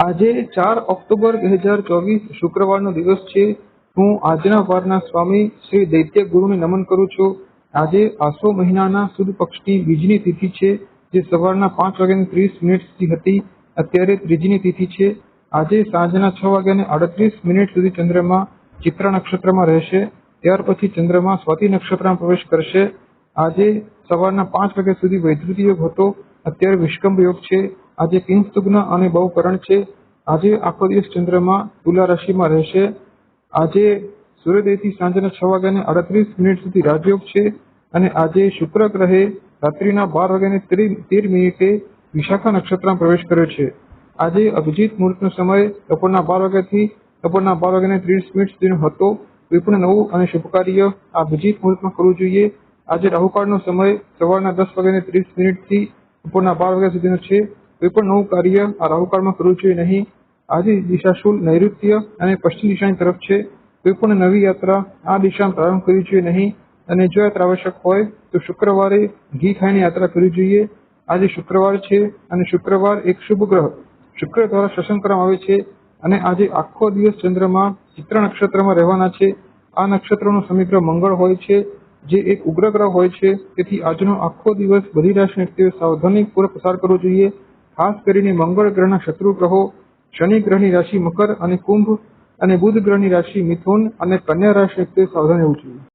આજે ચાર ઓક્ટોબર બે હજાર ચોવીસ શુક્રવારનો દિવસ છે. હું આજના વારના સ્વામી શ્રી દૈત્ય ગુરુને નમન કરું છું. આજે આસો મહિનાના સુદ પક્ષની બીજની તિથિ છે, જે સવારના પાંચ વાગ્યાની ત્રીસ મિનિટ સુધી હતી. અત્યારે ત્રીજીની તિથિ છે. આજે સાંજના છ વાગ્યાને આડત્રીસ મિનિટ સુધી ચંદ્રમા ચિત્રા નક્ષત્રમાં રહેશે. ત્યાર પછી ચંદ્રમા સ્વાતિ નક્ષત્રમાં પ્રવેશ કરશે. આજે સવારના પાંચ વાગ્યા સુધી વૈદ્યુત યોગ હતો. અત્યારે વિષ્કંભ યોગ છે. આજે કિંસ્તુગ્ન અને બહુકરણ છે. આજે આખો દિવસ ચંદ્રમાં તુલા રાશિમાં રહેશે. આજે સૂર્યોદયથી સાંજના છ વાગ્યાને અડત્રીસ મિનિટ સુધી રાજયોગ છે અને આજે શુક્ર ગ્રહે રાત્રિના બાર વાગ્યાને તેર મિનિટે વિશાખા નક્ષત્રમાં પ્રવેશ કર્યો છે. આજે અભિજીત મુહૂર્તનો સમય બપોરના બાર વાગ્યાથી બપોરના બાર વાગ્યાને ત્રીસ મિનિટ સુધીનો હતો. કોઈ પણ નવું અને શુભ કાર્ય આ અભિજીત મુહૂર્તમાં કરવું જોઈએ. આજે રાહુકાળનો સમય સવારના દસ વાગ્યાને ત્રીસ મિનિટથી બપોરના બાર વાગ્યા સુધીનો છે. કોઈ પણ નવું કાર્ય આ રાહુકાળમાં કરવું જોઈએ નહીં. આજે દિશાશુલ નૈઋત્ય અને પશ્ચિમ દિશાની તરફ છે. કોઈ પણ નવી યાત્રા આ દિશામાં પ્રારંભ કરવી જોઈએ નહીં. અને જો યાત્રા આવશ્યક હોય, તો શુક્રવારે ઘી ખાઈને યાત્રા કરવી જોઈએ. આજે શુક્રવાર છે અને શુક્રવાર એક શુભ ગ્રહ. શુક્ર દ્વારા શાસન કરવામાં આવે છે અને આજે આખો દિવસ ચંદ્રમાં, ચિત્ર નક્ષત્રમાં રહેવાના છે. આ નક્ષત્રનો સમીગ્રહ મંગળ હોય છે. જે એક ઉગ્ર ગ્રહ હોય છે. તેથી આજનો આખો દિવસ બધી રાશિ વ્યક્તિઓએ સાવધાનીપૂર્વક પસાર કરવો જોઈએ. ખાસ કરીને મંગળ ગ્રહના શત્રુ ગ્રહો, શનિ ગ્રહની રાશિ મકર અને કુંભ અને બુધ ગ્રહની રાશિ મિથુન અને કન્યા રાશિ વ્યક્તિઓએ સાવધાન રહેવું જોઈએ